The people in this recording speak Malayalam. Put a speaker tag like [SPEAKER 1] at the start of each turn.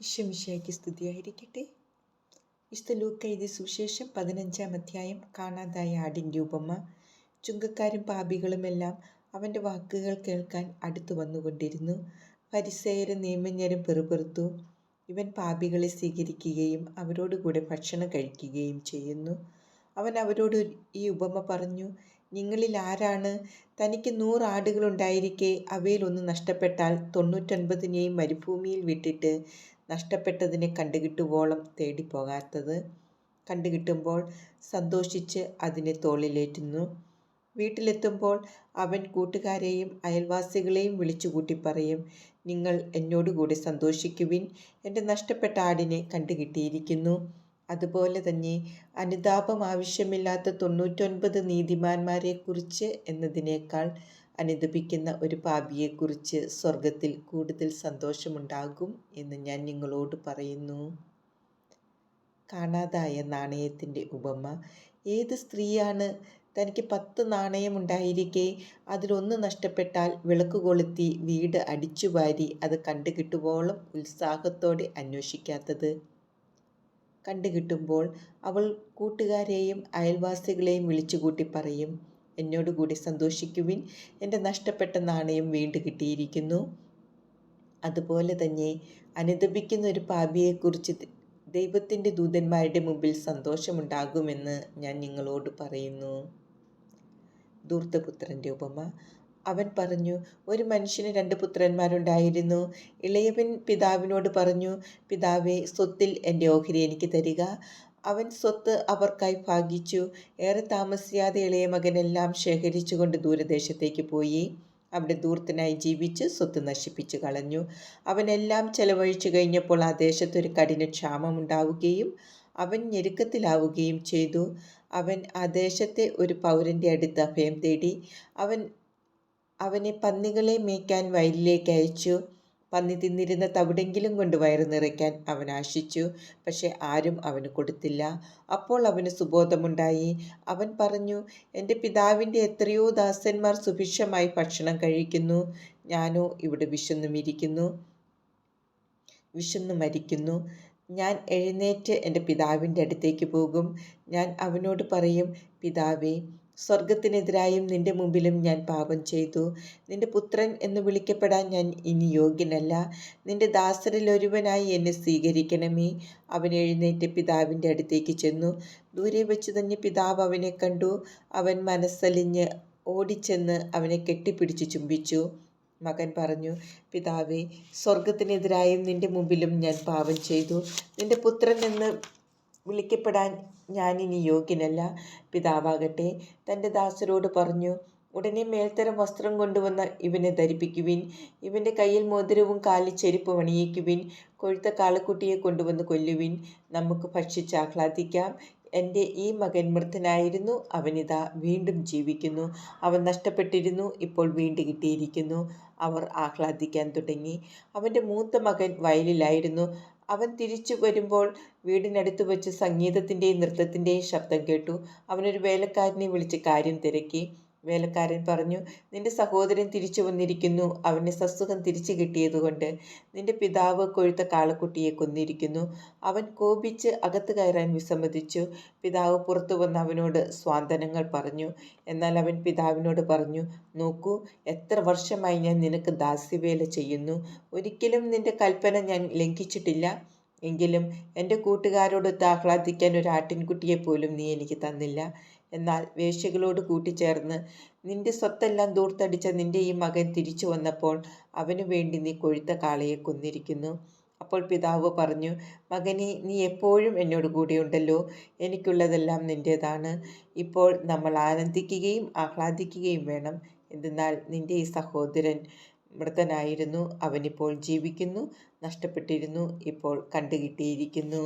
[SPEAKER 1] ഈശ്വമിശയ്ക്ക് സ്തുതിയായിരിക്കട്ടെ വിശുദ്ധ ലൂക്ക എഴുതിയ സുവിശേഷം പതിനഞ്ചാം അധ്യായം കാണാതായ ആടിന്റെ ഉപമ. ചുങ്കക്കാരും പാപികളുമെല്ലാം അവന്റെ വാക്കുകൾ കേൾക്കാൻ അടുത്തു വന്നുകൊണ്ടിരുന്നു. പരിസയരും നിയമജ്ഞരും പെറുപെറുത്തു. ഇവൻ പാപികളെ സ്വീകരിക്കുകയും അവരോടുകൂടെ ഭക്ഷണം കഴിക്കുകയും ചെയ്യുന്നു. അവൻ അവരോട് ഈ ഉപമ പറഞ്ഞു നിങ്ങളിൽ ആരാണ്? തനിക്ക് നൂറ് ആടുകളുണ്ടായിരിക്കെ അവയിലൊന്ന് നഷ്ടപ്പെട്ടാൽ തൊണ്ണൂറ്റൊൻപതിനെയും മരുഭൂമിയിൽ വിട്ടിട്ട് നഷ്ടപ്പെട്ടതിനെ കണ്ടുകിട്ടുവോളം തേടിപ്പോകാത്തത്. കണ്ടുകിട്ടുമ്പോൾ സന്തോഷിച്ച് അതിനെ തോളിലേറ്റുന്നു. വീട്ടിലെത്തുമ്പോൾ അവൻ കൂട്ടുകാരെയും അയൽവാസികളെയും വിളിച്ചുകൂട്ടി പറയും നിങ്ങൾ എന്നോടുകൂടി സന്തോഷിക്കുവിൻ. എന്റെ നഷ്ടപ്പെട്ട ആടിനെ കണ്ടുകിട്ടിയിരിക്കുന്നു. അതുപോലെ തന്നെ അനുതാപം ആവശ്യമില്ലാത്ത തൊണ്ണൂറ്റൊൻപത് നീതിമാന്മാരെക്കുറിച്ച് എന്നതിനേക്കാൾ അനുദപിക്കുന്ന ഒരു പാപിയെക്കുറിച്ച് സ്വർഗത്തിൽ കൂടുതൽ സന്തോഷമുണ്ടാകും എന്ന് ഞാൻ നിങ്ങളോട് പറയുന്നു. കാണാതായ നാണയത്തിന്റെ ഉപമ. ഏത് സ്ത്രീയാണ് തനിക്ക് പത്ത് നാണയമുണ്ടായിരിക്കെ? അതിലൊന്ന് നഷ്ടപ്പെട്ടാൽ വിളക്ക് കൊളുത്തി വീട് അടിച്ചു വാരി അത് കണ്ടുകിട്ടുവോളം ഉത്സാഹത്തോടെ അന്വേഷിക്കാത്തത്. കണ്ടുകിട്ടുമ്പോൾ അവൾ കൂട്ടുകാരെയും അയൽവാസികളെയും വിളിച്ചുകൂട്ടി പറയും എന്നോട് കൂടി സന്തോഷിക്കുവിൻ. എന്റെ നഷ്ടപ്പെട്ട നാണയം വീണ്ടും കിട്ടിയിരിക്കുന്നു. അതുപോലെ തന്നെ അനുദപിക്കുന്ന ഒരു പാപിയെക്കുറിച്ച് ദൈവത്തിന്റെ ദൂതന്മാരുടെ മുമ്പിൽ സന്തോഷമുണ്ടാകുമെന്ന് ഞാൻ നിങ്ങളോട് പറയുന്നു. ദൂർത്തപുത്രന്റെ ഉപമ. അവൻ പറഞ്ഞു ഒരു മനുഷ്യന് രണ്ട് പുത്രന്മാരുണ്ടായിരുന്നു. ഇളയവൻ പിതാവിനോട് പറഞ്ഞു പിതാവെ സ്വത്തിൽ എന്റെ ഓഹരി എനിക്ക് തരിക. അവൻ സ്വത്ത് അവർക്കായി ഭാഗിച്ചു. ഏറെ താമസിയാതെ ഇളയ മകനെല്ലാം ശേഖരിച്ചുകൊണ്ട് ദൂരദേശത്തേക്ക് പോയി. അവിടെ ദൂർത്തനായി ജീവിച്ച് സ്വത്ത് നശിപ്പിച്ചു കളഞ്ഞു. അവനെല്ലാം ചെലവഴിച്ചു കഴിഞ്ഞപ്പോൾ ആ ദേശത്തൊരു കഠിന ക്ഷാമമുണ്ടാവുകയും അവൻ ഞെരുക്കത്തിലാവുകയും ചെയ്തു. അവൻ ആ ദേശത്തെ ഒരു പൗരന്റെ അടുത്ത് അഭയം തേടി. അവൻ അവനെ പന്നികളെ മേയ്ക്കാൻ വയലിലേക്ക് അയച്ചു. പന്നി തിന്നിരുന്ന തവിടെങ്കിലും കൊണ്ട് വയറ് നിറയ്ക്കാൻ അവൻ ആശിച്ചു. പക്ഷെ ആരും അവന് കൊടുത്തില്ല. അപ്പോൾ അവന് സുബോധമുണ്ടായി. അവൻ പറഞ്ഞു എന്റെ പിതാവിന്റെ എത്രയോ ദാസന്മാർ സുഭിക്ഷമായി ഭക്ഷണം കഴിക്കുന്നു. ഞാനോ ഇവിടെ വിശന്നുമിരിക്കുന്നു വിശന്നു മരിക്കുന്നു. ഞാൻ എഴുന്നേറ്റ് എന്റെ പിതാവിന്റെ അടുത്തേക്ക് പോകും. ഞാൻ അവനോട് പറയും പിതാവേ സ്വർഗത്തിനെതിരായും നിന്റെ മുമ്പിലും ഞാൻ പാപം ചെയ്തു. നിന്റെ പുത്രൻ എന്ന് വിളിക്കപ്പെടാൻ ഞാൻ ഇനി യോഗ്യനല്ല. നിന്റെ ദാസരിലൊരുവനായി എന്നെ സ്വീകരിക്കണമേ. അവൻ എഴുന്നേറ്റ് പിതാവിന്റെ അടുത്തേക്ക് ചെന്നു. ദൂരെ വെച്ച് തന്നെ പിതാവ് അവനെ കണ്ടു. അവൻ മനസ്സലിഞ്ഞ് ഓടിച്ചെന്ന് അവനെ കെട്ടിപ്പിടിച്ച് ചുംബിച്ചു. മകൻ പറഞ്ഞു പിതാവേ സ്വർഗത്തിനെതിരായും നിന്റെ മുമ്പിലും ഞാൻ പാപം ചെയ്തു. നിന്റെ പുത്രൻ എന്ന് വിളിക്കപ്പെടാൻ ഞാനിനി യോഗ്യനല്ല. പിതാവാകട്ടെ തന്റെ ദാസരോട് പറഞ്ഞു ഉടനെ മേൽത്തരം വസ്ത്രം കൊണ്ടുവന്ന ഇവനെ ധരിപ്പിക്കുവിൻ. ഇവന്റെ കയ്യിൽ മോതിരവും കാലിൽ ചെരുപ്പും അണിയിക്കുവിൻ. കൊഴുത്ത കാളക്കുട്ടിയെ കൊണ്ടുവന്ന് കൊല്ലുവിൻ. നമുക്ക് ഭക്ഷിച്ച് ആഹ്ലാദിക്കാം എന്റെ ഈ മകൻ മൃദ്ധനായിരുന്നു അവനിതാ വീണ്ടും ജീവിക്കുന്നു. അവൻ നഷ്ടപ്പെട്ടിരുന്നു. ഇപ്പോൾ വീണ്ടും കിട്ടിയിരിക്കുന്നു. അവർ ആഹ്ലാദിക്കാൻ തുടങ്ങി. അവന്റെ മൂത്ത മകൻ വയലിലായിരുന്നു. അവൻ തിരിച്ചു വരുമ്പോൾ വീടിനടുത്ത് വെച്ച് സംഗീതത്തിന്റെയും നൃത്തത്തിന്റെയും ശബ്ദം കേട്ടു. അവനൊരു വേലക്കാരനെ വിളിച്ച് കാര്യം തിരക്കി. വേലക്കാരൻ പറഞ്ഞു നിന്റെ സഹോദരൻ തിരിച്ചു വന്നിരിക്കുന്നു. അവന് സസുഖം തിരിച്ചു കിട്ടിയതുകൊണ്ട് നിന്റെ പിതാവ് കൊഴുത്ത കാളക്കുട്ടിയെ കൊന്നിരിക്കുന്നു. അവൻ കോപിച്ച് അകത്ത് കയറാൻ വിസമ്മതിച്ചു. പിതാവ് പുറത്തു വന്ന് അവനോട് സ്വാന്തനങ്ങൾ പറഞ്ഞു. എന്നാൽ അവൻ പിതാവിനോട് പറഞ്ഞു നോക്കൂ എത്ര വർഷമായി ഞാൻ നിനക്ക് ദാസ്യവേല ചെയ്യുന്നു. ഒരിക്കലും നിന്റെ കൽപ്പന ഞാൻ ലംഘിച്ചിട്ടില്ല. എങ്കിലും എന്റെ കൂട്ടുകാരോടൊത്ത് ആഹ്ലാദിക്കാൻ ഒരു ആട്ടിൻകുട്ടിയെ പോലും നീ എനിക്ക് തന്നില്ല. എന്നാൽ വേശ്യകളോട് കൂട്ടിച്ചേർന്ന് നിന്റെ സ്വത്തെല്ലാം ദൂർത്തടിച്ച നിന്റെ ഈ മകൻ തിരിച്ചു വന്നപ്പോൾ അവനു വേണ്ടി നീ കൊഴുത്ത കാളയെ കൊന്നിരിക്കുന്നു. അപ്പോൾ പിതാവ് പറഞ്ഞു മകനെ നീ എപ്പോഴും എന്നോട് കൂടെയുണ്ടല്ലോ. എനിക്കുള്ളതെല്ലാം നിന്റേതാണ് ഇപ്പോൾ നമ്മൾ ആനന്ദിക്കുകയും ആഹ്ലാദിക്കുകയും വേണം. എന്തെന്നാൽ നിന്റെ ഈ സഹോദരൻ മൃതനായിരുന്നു. അവനിപ്പോൾ ജീവിക്കുന്നു നഷ്ടപ്പെട്ടിരുന്നു ഇപ്പോൾ കണ്ടുകിട്ടിയിരിക്കുന്നു.